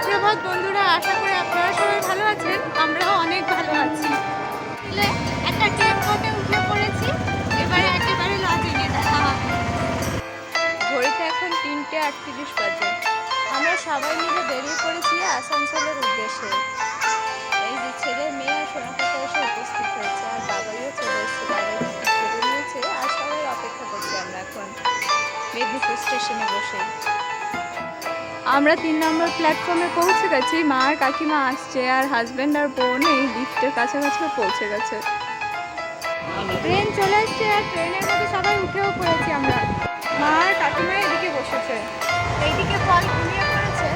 সুপ্রভাত বন্ধুরা, আশা করি আপনারা সবাই ভালো আছেন, আমরাও অনেক ভালো আছি। একটা ট্রেন পথে উঠে পড়েছি, এবারে একেবারে লজে দেখা হবে। ঘড়িতে এখন তিনটে আটত্রিশ বাজে। আমরা সবাই মিলে বেরিয়ে পড়েছি আসানসোলের উদ্দেশ্যে। এই যে ছেলে মেয়ে আর সোনাপাতা এসে উপস্থিত হয়েছে, আর বাবাইও চলে এসেছে, বাবাই নিয়েছে, আর সবাই অপেক্ষা করছি আমরা এখন মেদিনীপুর স্টেশনে বসে। আমরা তিন নম্বর প্ল্যাটফর্মে পৌঁছে গেছি। মা আর কাকিমা আসছে আর হাজব্যান্ড আর বোন এই লিফটের কাছাকাছি পৌঁছে গেছে। ট্রেন চলে এসছে, আর ট্রেনের মধ্যে সবাই উঠেও পড়েছি আমরা। মা আর কাকিমা এদিকে বসেছে। এইদিকে ফল ঘুমিয়ে পড়েছে।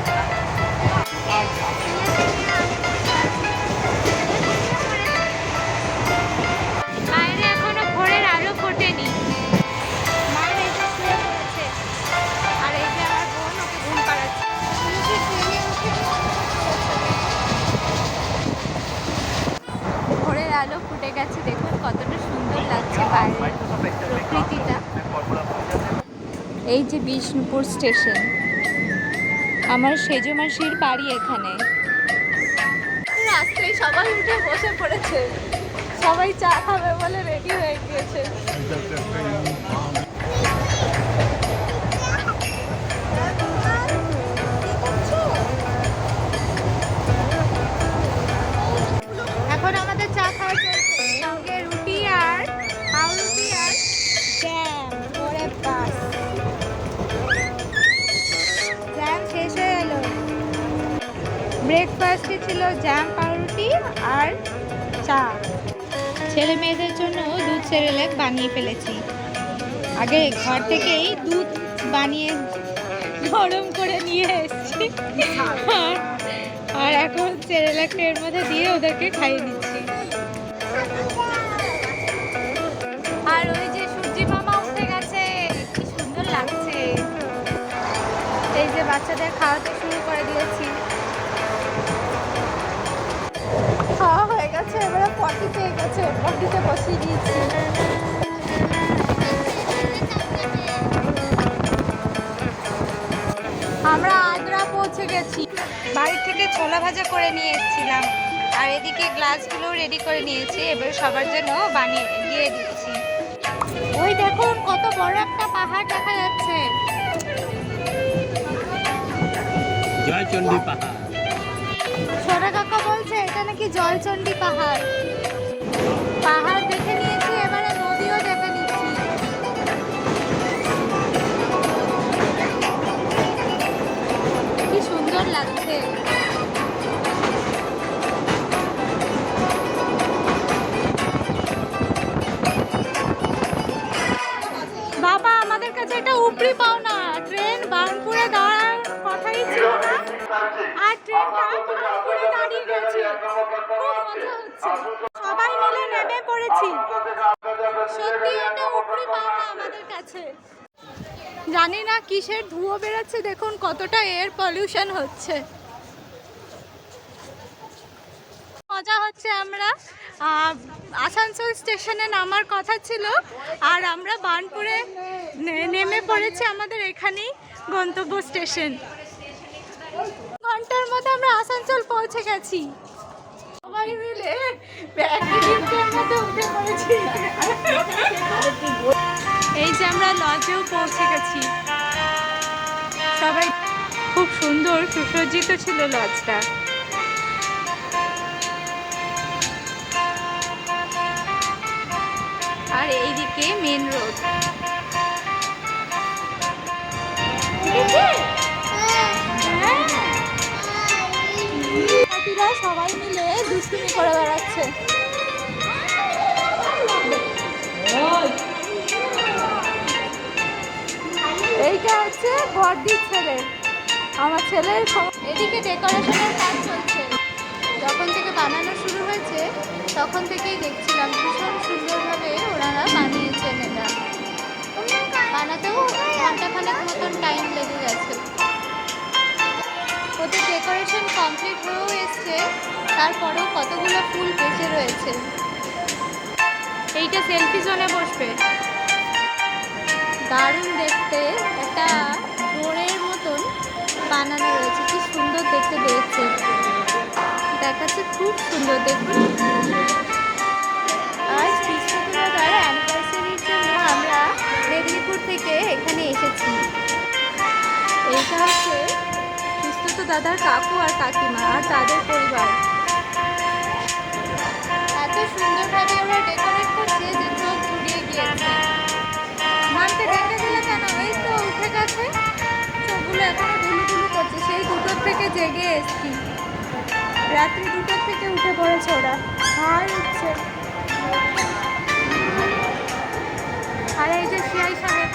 ফুটে গেছে, দেখুন কতটা সুন্দর লাগছে প্রকৃতিটা। এই যে বিষ্ণুপুর স্টেশন, আমার সেজো মাসির বাড়ি এখানে। রাস্তায় সবাই উঠে বসে পড়েছে। সবাই চা খাবে বলে রেডি হয়ে গিয়েছে। ব্রেকফাস্টে ছিল জ্যাম পাউরুটি আর চা। ছেলে মেয়েদের জন্য দুধ সেরেলাক বানিয়ে ফেলেছি। আগে ঘর থেকেই দুধ বানিয়ে গরম করে নিয়ে এসেছি। আর- এখন সেরেলাকটা মধ্যে দিয়ে ওদেরকে খাইয়ে দিচ্ছি। আর ওই যে সূর্যি মামা উঠে গেছে, কি সুন্দর লাগছে। এই যে বাচ্চাদের খাওয়াতে শুরু করে দিয়েছি। গেছে এবারে পটি পেয়ে গেছে পটিতে বসিয়ে দিয়েছি। আমরা আগ্রা পৌঁছে গেছি। বাড়ি থেকে ছোলা ভাজা করে নিয়ে এসেছিলাম আর এদিকে গ্লাসগুলো রেডি করে নিয়েছি এবার সবার জন্য বানিয়ে দিয়ে দিচ্ছি। ওই দেখুন কত বড় একটা পাহাড় দেখা যাচ্ছে। জয়চণ্ডী পাহাড়। ছোটা কাকা বলছে, এটা নাকি জলচণ্ডী পাহাড়। পাহাড় দেখে নিয়েছি, এবারে নদীও দেখে নিচ্ছি। কি সুন্দর লাগছে। মজা হচ্ছে। সবাই মিলে নেমে পড়েছি। সত্যি এটা উপরি পাওনা আমাদের কাছে। জানি না কিসের ধুয়ো বেরোচ্ছে, দেখুন কতটা এয়ার পলিউশন হচ্ছে। মজা হচ্ছে আমরা আসানসোল স্টেশনে নামার কথা ছিল, আর আমরা বার্নপুরে নেমে পড়েছি আমাদের এখানেই গন্তব্য স্টেশন। ঘণ্টার মধ্যে আমরা আসানসোল পৌঁছে গেছি। সবাই মিলে এই যে আমরা লজেও পৌঁছে গেছি। সবাই খুব সুন্দর সুসজ্জিত ছিল লজটা। আর এইদিকে মেন রোড সবাই মিলে দুষ্টুমি করে বেড়াচ্ছে। এইটা হচ্ছে বড়দির ছেলে। আমার ছেলের এদিকে ডেকোরেশনের কাজ চলছে। যখন থেকে বানানো শুরু হয়েছে, তখন থেকেই দেখছিলাম ভীষণ সুন্দরভাবে ওনারা বানিয়েছেন এটা। বানাতেও ঘন্টাখানেক মতন টাইম লেগে গেছে। ওদের ডেকোরেশন কমপ্লিট হয়েও এসছে তারপরেও কতগুলো ফুল বেঁচে রয়েছে। এইটা সেলফি জোনে বসবে। দারুণ দেখতে একটা ডোরের মতন বানানো রয়েছে কি সুন্দর দেখতে পেয়েছে। দেখাচ্ছে খুব সুন্দর দেখুন আজ কৃষ্ণচন্দ্র অ্যানিভার্সারির জন্য আমরা মেদিনীপুর থেকে এখানে এসেছি। এইটা হচ্ছে দাদার কাকু আর কাকিমা আর তাদের পরিবার। এত সুন্দরভাবে ওরা ডেকোরেট করছে যে চোখ জুড়িয়ে গিয়েছে। মানতে ডেকে দিলে কেন? এই তো উঠে গেছে। চোখগুলো এখনও ধুলু ধুলু করছে। সেই দুটোর থেকে জেগে এসছি। রাত্রি দুটোর থেকে উঠে পড়েছে ওরা। আর উঠছে। আর এই যে সিআই সাহেব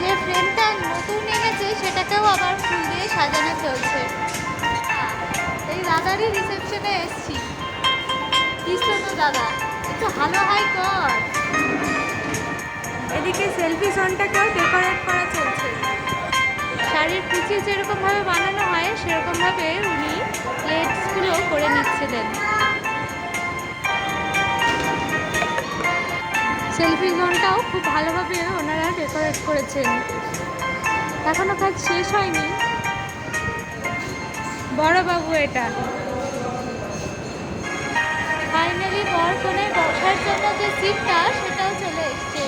যে ফ্রেমটা নতুন এনেছে সেটাকেও আবার ফুল দিয়ে সাজানো চলছে। এই দাদারই রিসেপশনে এসছি। কৃষ্ণ দাদা একটু ভালো হাই কর। এদিকে সেলফি জোনটাকেও ডেকোরেট করা চলছে। শাড়ির কুচি যেরকমভাবে বানানো হয় সেরকমভাবে উনি প্লেটসগুলো করে নিচ্ছিলেন। সেলফি জোনটাও খুব ভালোভাবে ওনারা ডেকোরেট করেছেন। এখনও কাজ শেষ হয়নি। বড় বাবু এটা। ফাইনালি বর কোণে বসার জন্য যে সিটটা সেটাও চলে এসছে।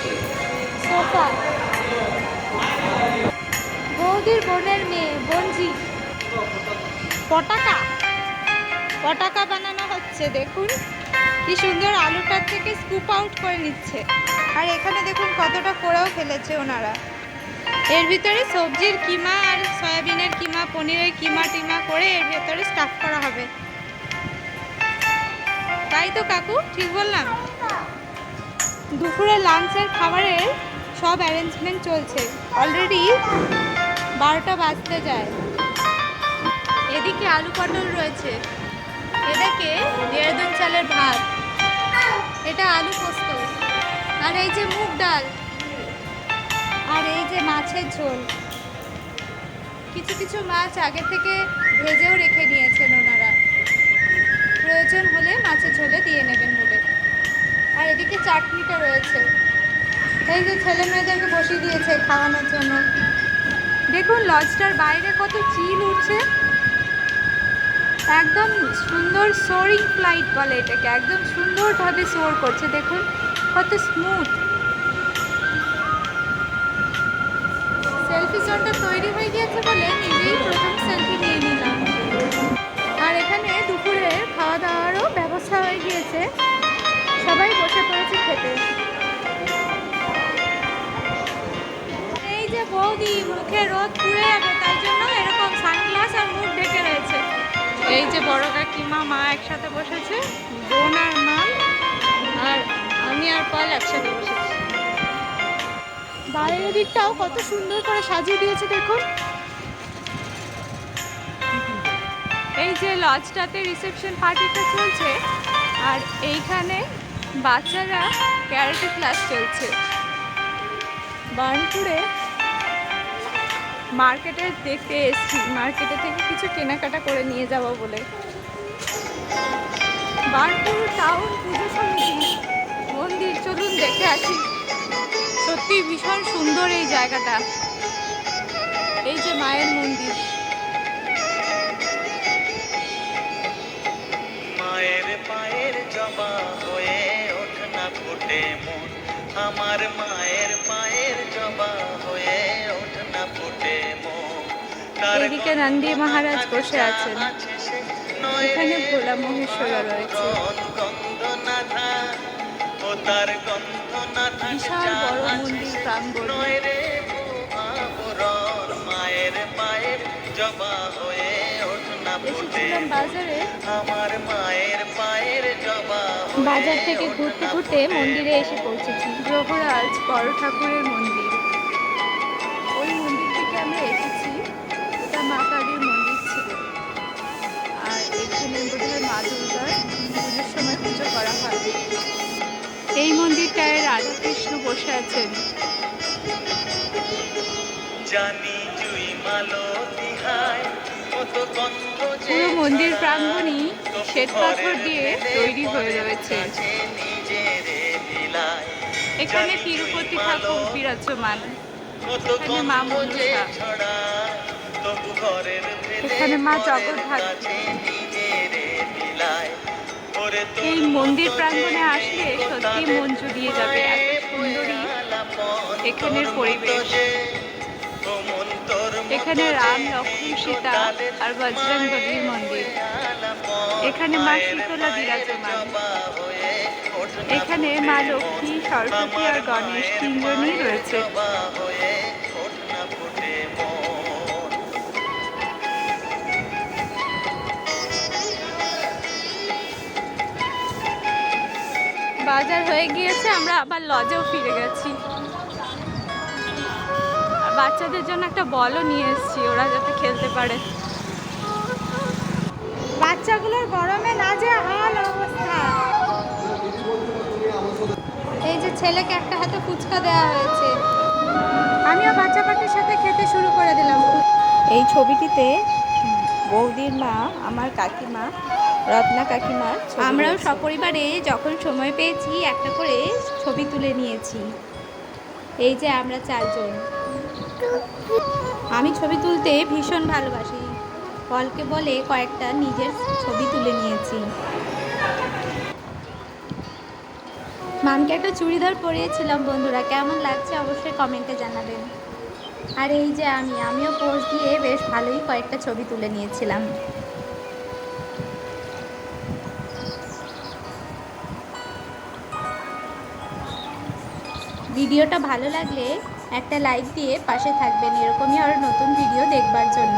সোফা বৌদির বোনের মেয়ে বঞ্জি পটাকা। পটাকা বানানো হচ্ছে, দেখুন। কি সুন্দর আলুটার থেকে স্কুপ আউট করে নিচ্ছে। আর এখানে দেখুন কতটা করেও ফেলেছে ওনারা। এর ভিতরে সবজির কিমা আর সয়াবিনের কিমা, পনিরের কিমা টিমা করে এর ভেতরে স্টাফ করা হবে। তাই তো কাকু, ঠিক বললাম? দুপুরে লাঞ্চের খাবারের সব অ্যারেঞ্জমেন্ট চলছে। অলরেডি বারোটা বাজতে যায়। এদিকে আলু পটল রয়েছে। এটাকে দেড়দিন চালের ভাত। এটা আলু পোস্ত। আর এই যে মুগ ডাল। আর এই যে মাছের ঝোল। কিছু কিছু মাছ আগে থেকে ভেজেও রেখে নিয়েছেন ওনারা। প্রয়োজন হলে মাছের ঝোলে দিয়ে নেবেন বলে। আর এদিকে চাটনিটা রয়েছে। এই যে ছেলে মেয়েদেরকে বসিয়ে দিয়েছে খাওয়ানোর জন্য। দেখুন, লজটার বাইরে কত চিল উঠছে। একদম সুন্দর সোরিং ফ্লাইট বলে এটাকে। একদম সুন্দরভাবে সোর করছে। দেখুন, কত স্মুথ সেলফি জোনটা তৈরি হয়ে গিয়েছে বলে নিজেই প্রথম সেলফি নিয়ে নিলাম। আর এখানে দুপুরে খাওয়া দাওয়ারও ব্যবস্থা হয়ে গিয়েছে। সবাই বসে পড়েছে খেতে। এই যে বৌদি, মুখে রোদ পুড়ে যাবে তাই জন্য এরকম সানগ্লাস আর মুখ এই যে বড় কাকিমা, মা একসাথে বসেছে, বোন আর মা, আর আমি আর পল একসাথে বসেছি। বাইরের দিকটাও কত সুন্দর করে সাজিয়ে দিয়েছে, দেখুন। এই যে লজটাতে রিসেপশন পার্টিটা চলছে, আর এইখানে বাচ্চারা ক্যারেটে ক্লাস চলছে বার্নপুরে মার্কেটে দেখতে এসেছি। মার্কেটে থেকে কিছু কেনাকাটা করে নিয়ে যাব বলে। বার্নপুর টাউন পুজো সমিতি, মন্দির, চলুন দেখে আসি। সত্যি ভীষণ সুন্দর এই জায়গাটা। এই যে মায়ের মন্দির। মায়ের পায়ের জবা হয়ে ওঠ না ফুটে মন। আমার মায়ের পায়ের জবা এদিকে নন্দী মহারাজ বসে আছেন। এখানে ভোলা মহেশ্বরা রয়েছে। বিশাল বড় মন্দির প্রাঙ্গণ। বাজার। থেকে ঘুরতে ঘুরতে মন্দিরে এসে পৌঁছেছি। গ্রহরাজ বড় ঠাকুরের মন্দির। এখানে বোধহয় মা দুর্গার পুজোর সময় পুজো করা হয়। এই মন্দিরটায় রাধাকৃষ্ণ বসে আছেন। জানি জুই মালো তিহায় কত গন্ধ যে পুরো মন্দির প্রাঙ্গণই শ্বেত পাথর দিয়ে তৈরি হয়ে রয়েছে। এখানে তিরুপতি ঠাকুর বিরাজমান। এখানে মা ঘরের এখানে মা জগদ্ধাত্রী। এই মন্দির প্রাঙ্গণে আসলে সত্যি মন জুড়িয়ে যাবে সুন্দরী এখানের পরিবেশ। এখানে রাম, লক্ষ্মণ, সীতা আর বজরং বলির মন্দির। এখানে মা শীতলা বিরাজমান। এখানে মা লক্ষ্মী, সরস্বতী আর গণেশ তিনজনই রয়েছে। বাজার হয়ে গিয়েছে, আমরা আবার লজেও ফিরে গেছি। বাচ্চাদের জন্য একটা বলও নিয়ে এসেছি, ওরা যাতে খেলতে পারে। বাচ্চাগুলোর গরমে না যে হাল অবস্থা। এই যে ছেলেকে একটা হাতে ফুচকা দেওয়া হয়েছে। আমিও বাচ্চা পাটির সাথে খেতে শুরু করে দিলাম। এই ছবিটিতে বৌদির মা, আমার কাকিমা রত্না কাকিমার আমরাও সপরিবারে যখন সময় পেয়েছি একটা করে ছবি তুলে নিয়েছি। এই যে আমরা চারজন। আমি ছবি তুলতে ভীষণ ভালোবাসি। ফলকে বলে কয়েকটা নিজের ছবি তুলে নিয়েছি। মামকে একটা চুড়িদার পরিয়েছিলাম বন্ধুরা। কেমন লাগছে অবশ্যই কমেন্টে জানাবেন। আর এই যে আমি আমিও পোজ দিয়ে বেশ ভালোই কয়েকটা ছবি তুলে নিয়েছিলাম। ভিডিওটা ভালো লাগলে একটা লাইক দিয়ে পাশে থাকবেন। এরকমই আরও নতুন ভিডিও দেখবার জন্য।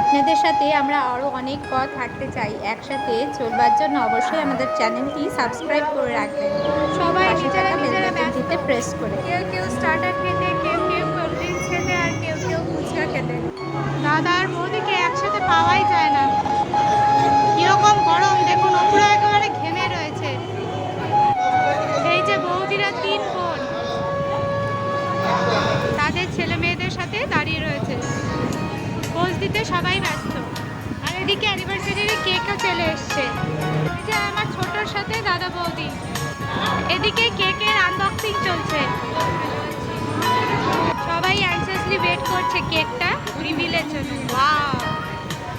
আপনাদের সাথে আমরা আরও অনেক পথ হাঁটতে চাই একসাথে চলবার জন্য। অবশ্যই আমাদের চ্যানেলটি সাবস্ক্রাইব করে রাখবেন। সবাই নিজেরা নিজেরা ব্যক্তিতে প্রেস করে কেউ কেউ স্টার্টার খেতে কেউ কেউ কোল্ড ড্রিঙ্কস খেতে আর কেউ কেউ ফুচকা খেতে। দাদা আর বৌদিকে একসাথে পাওয়াই যায় না। দিতে সবাই ব্যস্ত। আর এদিকে অ্যানিভার্সারির কেকও চলে এসছে। এই যে আমার ছোটোর সাথে দাদা বৌদি। এদিকে কেকের আনবক্সিং চলছে। সবাই অ্যান্সিয়াসলি ওয়েট করছে কেকটা রিভিলের জন্য। ওয়াও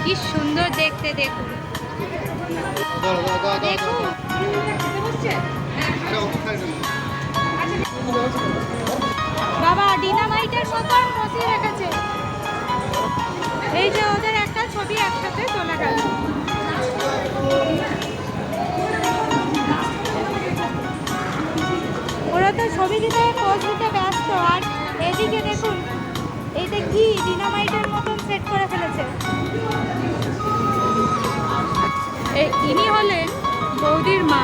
কি সুন্দর দেখতে, দেখুন। দেখুন। বাবা, ডিনামাইটের মতন বসিয়ে রেখেছে ছবি দিতে পোজ দিতে ব্যস্ত, আর এদিকে দেখুন, এইটা কি ডিনামাইটের মতন সেট করে ফেলেছে। ইনি হলেন বৌদির মা।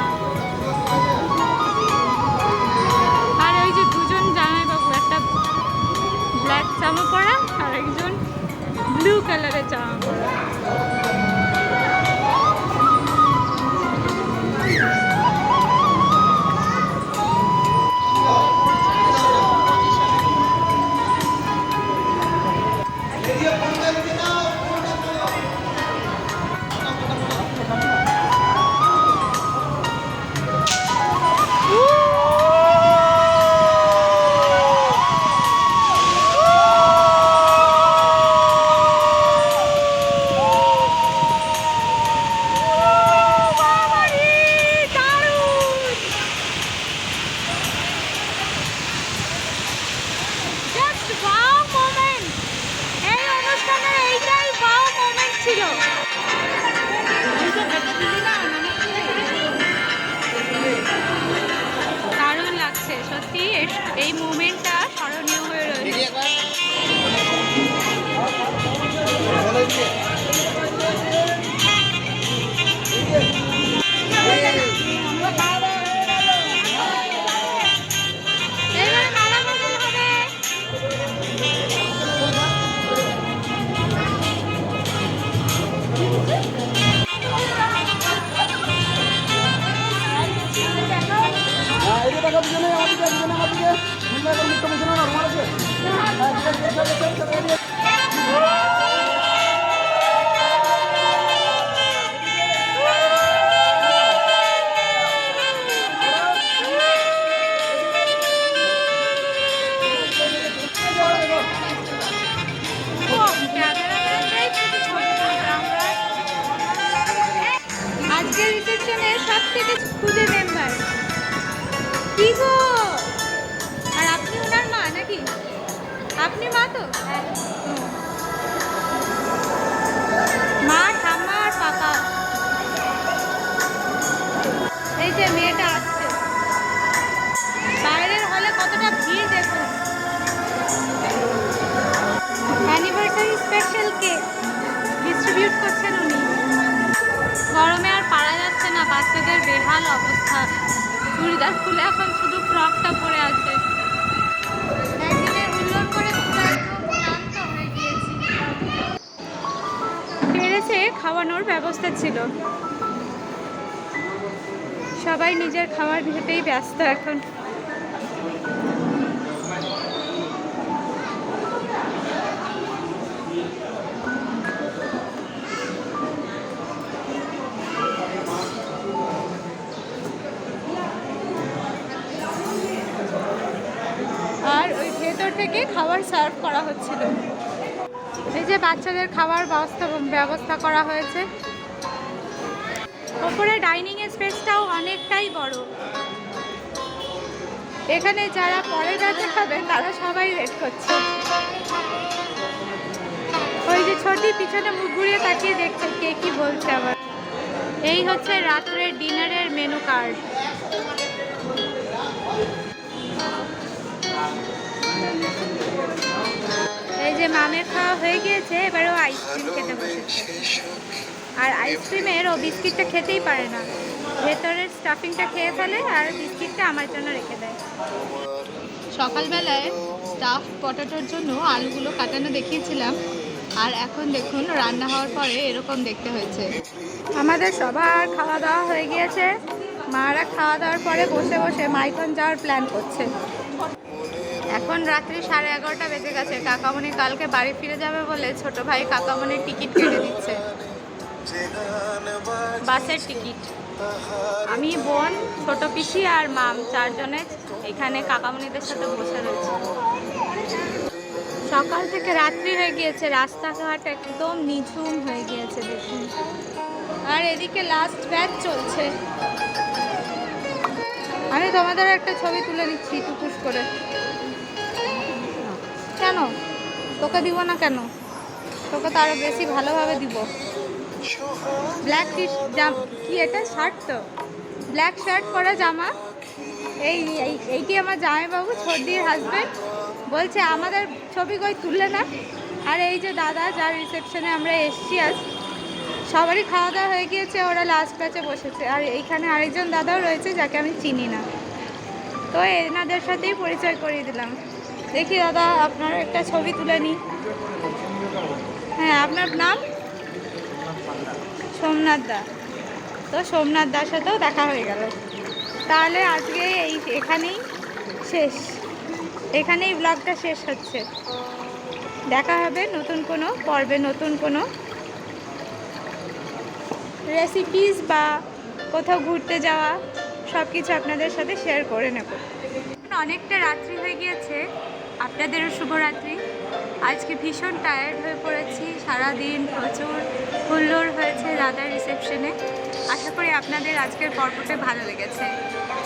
আর ওই যে দুজন জামাইবাবু একটা ব্ল্যাক জামা পরা আর একজন ব্লু কালারের জামা পরা। এই মুমেন্টটা કમિશનર નર્મલ છે. খাওয়ানোর ব্যবস্থা ছিল। সবাই নিজের খাবার ভেতেই ব্যস্ত এখন। আর ওই ভেতর থেকে খাবার সার্ভ করা হচ্ছিল। এই যে বাচ্চাদের খাবার ব্যবস্থা ব্যবস্থা করা হয়েছে। ওপরে ডাইনিং স্পেসটাও অনেকটাই বড়। এখানে যারা পরে যাতে খাবেন তারা সবাই রেট করছে। ওই যে ছোটি পিছনে মুখ ঘুরিয়ে তাকিয়ে দেখছে কে কি বলছে আবার। এই হচ্ছে রাত্রের ডিনারের মেনু কার্ড যে মামের খাওয়া হয়ে গিয়েছে এবারে ও আইসক্রিম খেতে বসেছে। আর আইসক্রিমের ও বিস্কিটটা খেতেই পারে না। ভেতরের স্টাফিংটা খেয়ে ফেলে আর বিস্কিটটা আমার জন্য রেখে দেয়। সকালবেলায় স্টাফ পটাটোর জন্য আলুগুলো কাটানো দেখিয়েছিলাম। আর এখন দেখুন রান্না হওয়ার পরে এরকম দেখতে হয়েছে। আমাদের সবার খাওয়া দাওয়া হয়ে গিয়েছে। মারা খাওয়া দাওয়ার পরে বসে বসে মাইথন যাওয়ার প্ল্যান করছে। এখন রাত্রি সাড়ে এগারোটা বেজে গেছে। কাকামণি কালকে বাড়ি ফিরে যাবে বলে ছোট ভাই কাকামণির টিকিট কেটে দিচ্ছে। বাসের টিকিট। আমি বোন, ছোট পিসি আর মাম চারজনে এখানে কাকামণিদের সাথে বসে রয়েছে। সকাল থেকে রাত্রি হয়ে গিয়েছে। রাস্তাঘাট একদম নিঝুম হয়ে গিয়েছে দেখুন। আর এদিকে লাস্ট ব্যাচ চলছে। আমি তোমাদের একটা ছবি তুলে নিচ্ছি, টুকুস করে। কেন? তোকে দিব না কেন? তোকে তো আরও বেশি ভালোভাবে দিব। ব্ল্যাক টি কি এটা? শার্ট তো? ব্ল্যাক শার্ট পরা জামা? এই, এই- এইটি আমার জামাইবাবু, ছর্দির হাজব্যান্ড বলছে, আমাদের ছবি কই তুললে না আর এই যে দাদা, যার রিসেপশনে আমরা এসছি আজ, সবারই খাওয়া দাওয়া হয়ে গিয়েছে, ওরা লাস্ট ব্যাচে বসেছে। আর এইখানে আরেকজন দাদাও রয়েছে, যাকে আমি চিনি না। তো এনাদের সাথেই পরিচয় করিয়ে দিলাম। দেখি দাদা, আপনার একটা ছবি তুলে নিই। হ্যাঁ আপনার নাম? সোমনাথ দা। তো সোমনাথ দার সাথেও দেখা হয়ে গেল। তাহলে আজকে এই এখানেই শেষ। এখানেই ব্লগটা শেষ হচ্ছে। দেখা হবে নতুন কোনো পর্বে, নতুন কোনো রেসিপিস বা কোথাও ঘুরতে যাওয়া সব কিছু আপনাদের সাথে শেয়ার করে নেব। অনেকটা রাত্রি হয়ে গিয়েছে। আপনাদেরও শুভরাত্রি। আজকে ভীষণ টায়ার্ড হয়ে পড়েছি, সারাদিন প্রচুর হুল্লোড় হয়েছে দাদার রিসেপশনে আশা করি আপনাদের আজকের পর্বটা ভালো লেগেছে।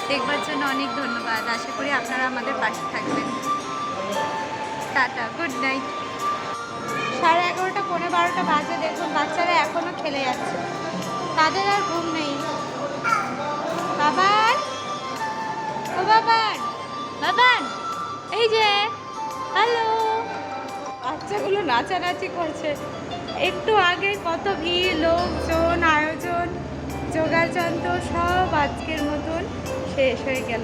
দেখবার জন্য অনেক ধন্যবাদ। আশা করি আপনারা আমাদের পাশে থাকবেন। টাটা গুড নাইট সাড়ে এগারোটা পনেরো বারোটা বাজে, দেখুন বাচ্চারা এখনও খেলে যাচ্ছে। তাদের আর ঘুম নেই। বাবার ও বাবার বাবান! এই যে! হ্যালো। বাচ্চাগুলো নাচানাচি করছে। একটু আগে কত ভিড়, লোকজন, আয়োজন যোগাযন্ত্র সব আজকের মতন শেষ হয়ে গেল।